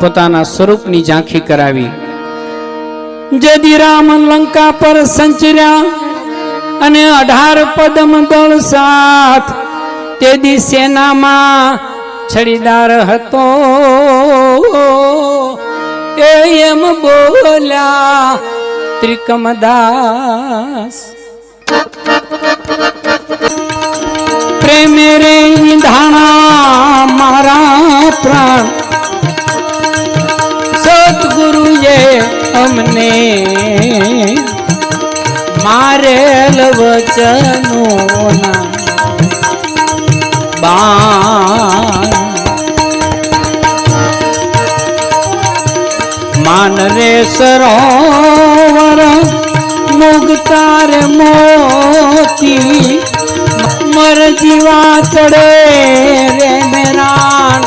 પોતાના સ્વરૂપની ઝાંખી કરાવી. જદી રામ લંકા પર સંચર્યા અને અઢાર પદમ દળ સાથ તે દી સેનામાં છડીદાર હતો. એમ બોલ્યા, ત્રિકમદાસ. પ્રેમે રે ધાણા મારા પ્રાણ અમને મારેલ વચનોના બાણ. માન રે સરોવર મુગતાર મોતી મર જીવા ચડે રે મેરાણ